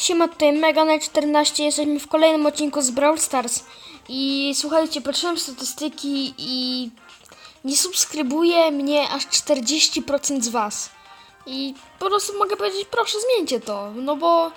Siema, tutaj Megane14, jesteśmy w kolejnym odcinku z Brawl Stars. I słuchajcie, patrzyłem statystyki i nie subskrybuje mnie aż 40% z was. I po prostu mogę powiedzieć, proszę zmieńcie to, no bo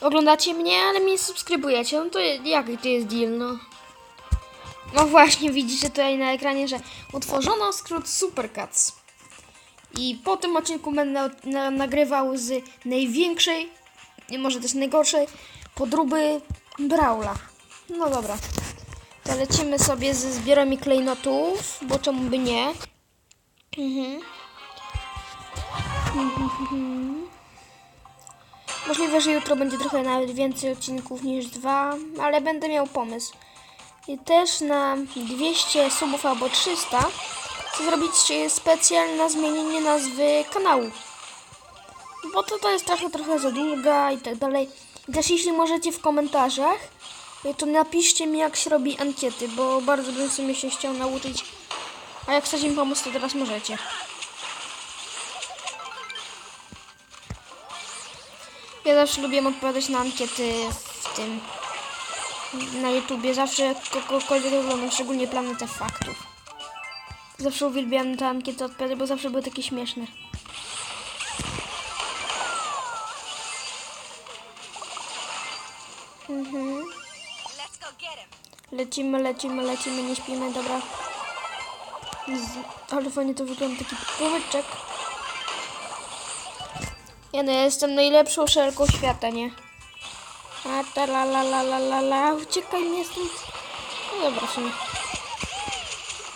oglądacie mnie, ale mnie nie subskrybujecie, no to jaki to jest deal, no. No właśnie, widzicie tutaj na ekranie, że utworzono skrót Supercats. I po tym odcinku będę na, nagrywał z największej, nie może też najgorszej, podróby Brawla. No dobra. To lecimy sobie ze zbiorami klejnotów, bo czemu by nie? Mhm. Mhm. Możliwe, że jutro będzie trochę nawet więcej odcinków niż dwa, ale będę miał pomysł. I też na 200 subów albo 300 chcę zrobić specjalne zmienienie nazwy kanału. Bo to, to jest trochę, trochę za długa i tak dalej. Też jeśli możecie w komentarzach, y, to napiszcie mi jak się robi ankiety, bo bardzo bym sobie się chciał nauczyć. A jak chcecie mi pomóc, to teraz możecie. Ja zawsze lubię odpowiadać na ankiety w tym na YouTubie. Zawsze kogokolwiek oglądam, szczególnie planetę faktów. Zawsze uwielbiam te ankiety odpowiadać, bo zawsze były takie śmieszne. Mhm. Lecimy, lecimy, lecimy, nie śpimy, dobra. Ale fajnie to wygląda, taki płomyczek. Ja no, ja jestem najlepszą szelką świata, nie? A ta la la la la la la, uciekaj mnie stąd. No dobra, sumie.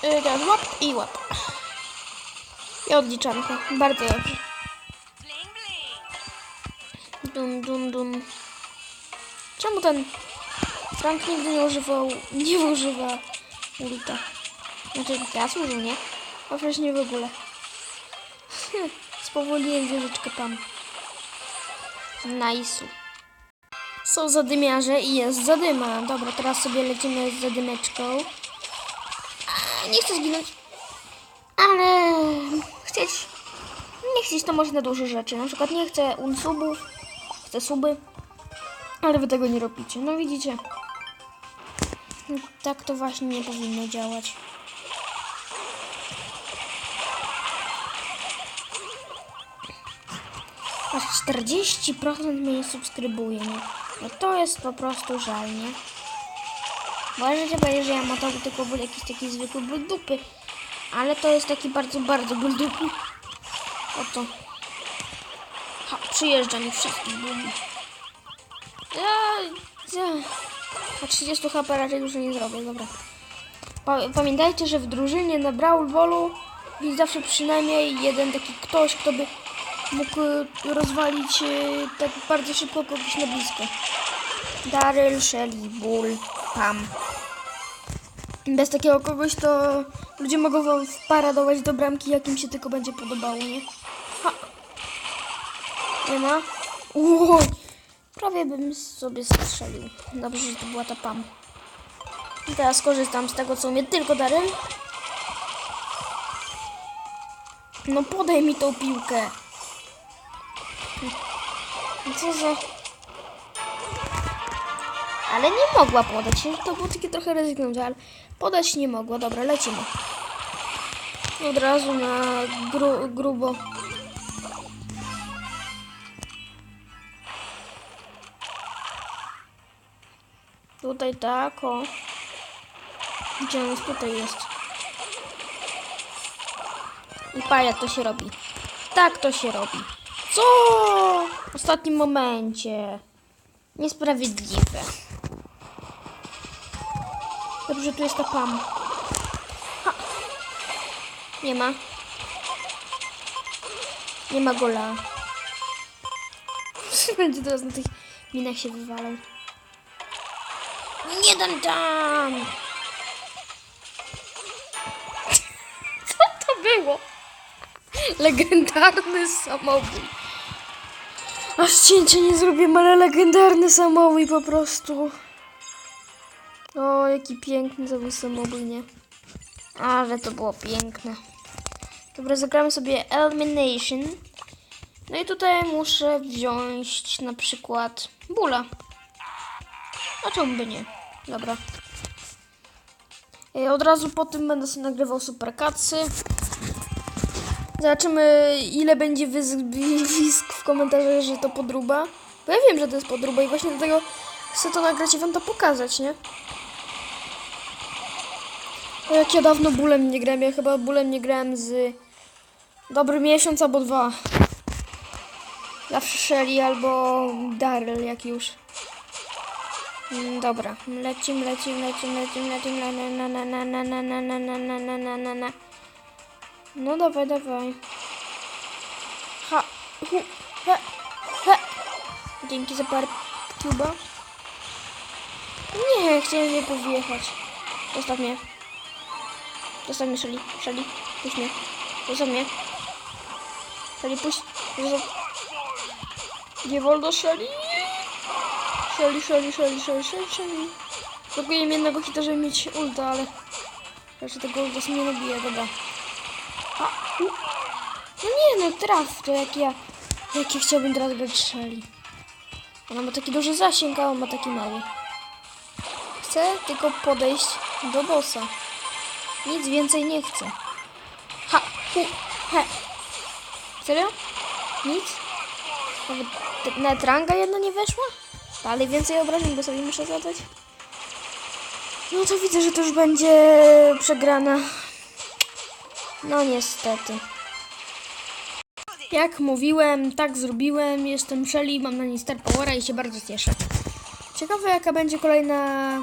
Yy, teraz łap i łap. I odliczanka, bardzo dobrze. Dum, dum, dum. Czemu ten Frank nigdy nie używał, nie używa ulta? Znaczy, teraz użył, nie? A nie w ogóle. Spowoliłem wieżyczkę tam. Nice. Są zadymiarze i jest zadyma. Dobra, teraz sobie lecimy z zadymeczką. Nie chcę zginąć. Ale chcieć nie chcieć to można dużo rzeczy. Na przykład nie chcę unsubów, chcę suby, ale wy tego nie robicie. No widzicie. Tak to właśnie nie powinno działać. Aż 40% mnie nie subskrybuje, nie? No to jest po prostu żal, nie? Możecie powiedzieć, że ja mam tylko ból jakiś taki zwykły ból dupy. Ale to jest taki bardzo, bardzo ból dupy. Oto. Ha, przyjeżdża mi wszystkich bum. Ja, ja. A 30 HP raczej dużo nie zrobię, dobra. Pa, pamiętajcie, że w drużynie na Brawl Ballu jest zawsze przynajmniej jeden taki ktoś, kto by mógł e, rozwalić e, tak bardzo szybko kogoś na blisko. Daryl, Shelly, Bull, Pam. Bez takiego kogoś to ludzie mogą wam wparadować do bramki, jak im się tylko będzie podobało, nie? Ha. Nie ma? Uuu, prawie bym sobie strzelił. Dobrze, że to była ta Pam. I teraz korzystam z tego, co umie tylko Daryl. No podaj mi tą piłkę. Co za... Ale nie mogła podać. To było takie trochę ryzykowne, ale podać nie mogła. Dobra, lecimy. Od razu na gru, grubo. Tutaj tak, o. Gdzie on jest? Tutaj jest. I pa, jak to się robi. Tak to się robi. Co? W ostatnim momencie. Niesprawiedliwe. Dobrze, tu jest ta pam. Ha. Nie ma. Nie ma gola. Będzie teraz na tych minach się wywalał. Nie dam tam! Co to było? Legendarny samobój. Aż cięcia nie zrobię, ale legendarny samobój po prostu. O, jaki piękny to był samobój, nie? Ale to było piękne. Dobra, zagramy sobie Elimination. No i tutaj muszę wziąć na przykład bula. A czemu by nie? Dobra. Od razu po tym będę sobie nagrywał superkacy. Zobaczymy ile będzie wyzwisk w komentarzach, że to podruba. Bo ja wiem, że to jest podruba i właśnie dlatego chcę to nagrać i wam to pokazać, nie? O, jak ja dawno bólem nie grałem, ja chyba bólem nie grałem z dobry miesiąc albo dwa. Zawsze Shelly albo Daryl jak już. Mm, Dobra, lecim, lecim, lecim, lecim, lecim, na na na na na na na na na na na na na na No dawaj, dawaj. Ha, hu, he, he. Dzięki za par tuba. Nie, chciałem nie powjechać. Zostaw mnie. Zostaw mnie, Shelly. Shelly, puść mnie. Zostaw mnie. Shelly, puść. Zostaw. Nie wolno Shelly. Shelly, Shelly, Shelly, Shelly, Shelly, Shelly. Brakuje mi jednego hita, żeby mieć ulta, ale... Raczej tego ulta sobie nie nabije, dobra. A. No nie no, traf to jak ja... Jak ja chciałbym teraz grać Shelly. Ona ma taki duży zasięg, a on ma taki mały. Chcę tylko podejść do bossa. Nic więcej nie chcę. Ha, hu, he. Serio? Nic? Nawet, nawet ranga jedna nie weszła? Dalej więcej obrażeń, bo sobie muszę zadać. No to widzę, że to już będzie przegrana. No niestety. Jak mówiłem, tak zrobiłem. Jestem Shelly, mam na niej Star Powera i się bardzo cieszę. Ciekawe jaka będzie kolejna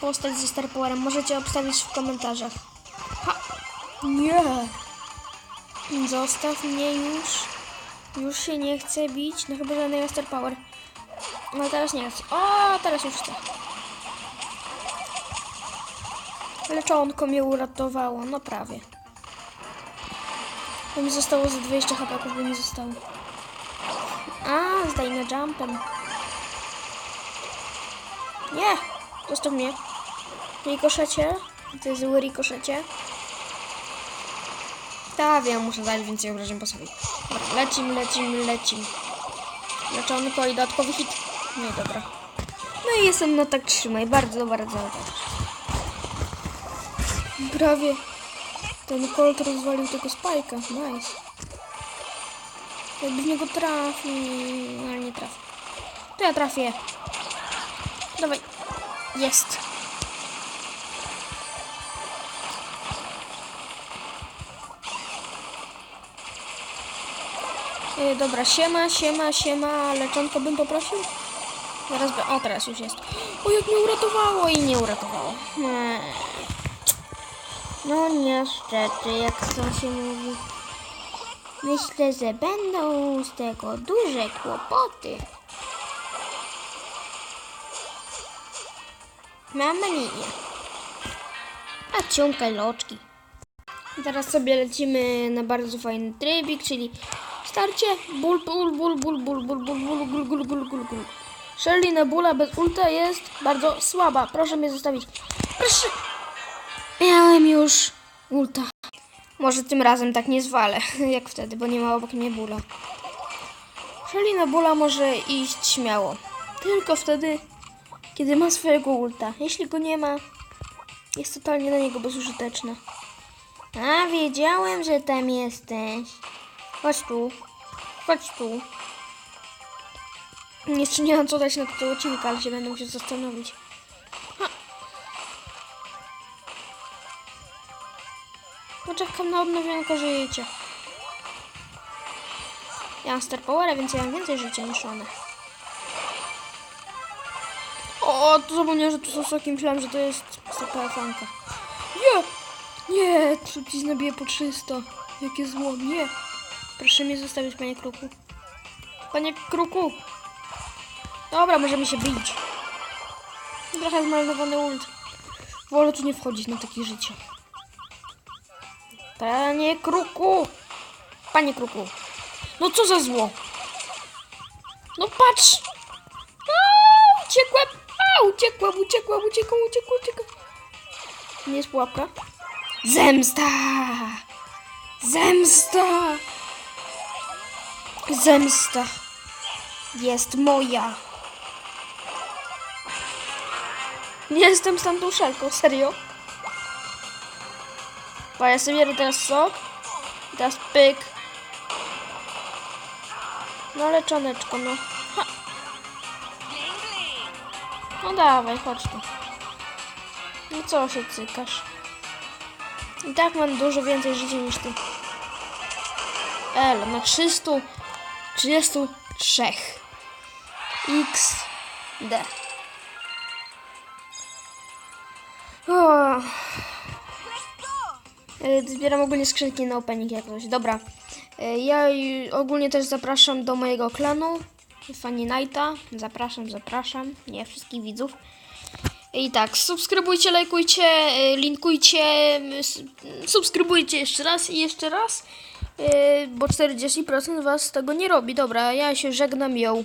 postać ze Star Powerem. Możecie obstawić w komentarzach. Ha! Nie! Zostaw mnie już. Już się nie chcę bić. No chyba żadnego Star Power. No teraz nie chcę. O, teraz już chcę. Leczonko mnie uratowało. No prawie. To mi zostało za 20 HP, by mi zostało. A, zdejmę jumpem. Nie! Zostaw mnie. Rikoszecie. To jest zły rikoszecie. Tak, wiem, muszę dać więcej obrażeń po sobie. Lecim, lecim, lecim. Leczonko i dodatkowy hit. No i dobra. No i jestem na tak trzymaj. Bardzo, bardzo. Prawie ten Colt rozwalił tego spajka. Nice. Jakby w niego trafił, ale nie trafił. To ja trafię. Dawaj. Jest. E, dobra, siema, siema, siema. Leczonko bym poprosił? Zaraz by... O, teraz już jest. O, jak mnie uratowało i nie uratowało. Eee. No niestety, jak to się mówi. Myślę, że będą z tego duże kłopoty. Mamy linię. A ciąkaj loczki. Teraz sobie lecimy na bardzo fajny trybik, czyli starcie ból, ból, ból, ból, ból, ból, ból, ból, ból, ból, ból, ból, ból. Shelly na bóla bez ulta jest bardzo słaba. Proszę mnie zostawić. Proszę. Miałem już ulta. Może tym razem tak nie zwalę, jak wtedy, bo nie ma obok mnie bóla. Shelly na bóla może iść śmiało. Tylko wtedy, kiedy ma swojego ulta. Jeśli go nie ma, jest totalnie na niego bezużyteczna. A, wiedziałem, że tam jesteś. Chodź tu. Chodź tu. Jeszcze nie mam co dać na tego odcinka, ale się będę musiał zastanowić. Ha. Poczekam na odnowionko życia. Ja mam Star Powera, więc ja mam więcej życia niż one. O, to zapomniałem, że tu są soki. Myślałem, że to jest Star fanka. Nie! Nie! Trucizna bije po 300. Jakie zło. Nie! Proszę mnie zostawić, panie Kruku. Panie Kruku! Dobra, możemy się bić. Trochę zmarnowany ult. Wolę tu nie wchodzić na takie życie. Panie Kruku! Panie Kruku! No co za zło? No patrz! A, uciekłem! A, uciekłem, uciekłem, uciekłem, uciekłem, uciekłem. Nie jest pułapka? Zemsta! Zemsta! Zemsta jest moja. Nie jestem z tamtą szelką, serio. Bo ja sobie biorę teraz sok. Teraz pyk. No leczoneczko, no. Ha. No dawaj, chodź tu. No co się cykasz? I tak mam dużo więcej życia niż ty. L na 333. X O, e, zbieram ogólnie skrzynki na opening jak coś. Dobra. E, Ja ogólnie też zapraszam do mojego klanu. Funny Nighta. Zapraszam, zapraszam. Nie wszystkich widzów. I tak, subskrybujcie, lajkujcie, e, linkujcie, subskrybujcie jeszcze raz i jeszcze raz, bo 40% was tego nie robi. Dobra, ja się żegnam, ją.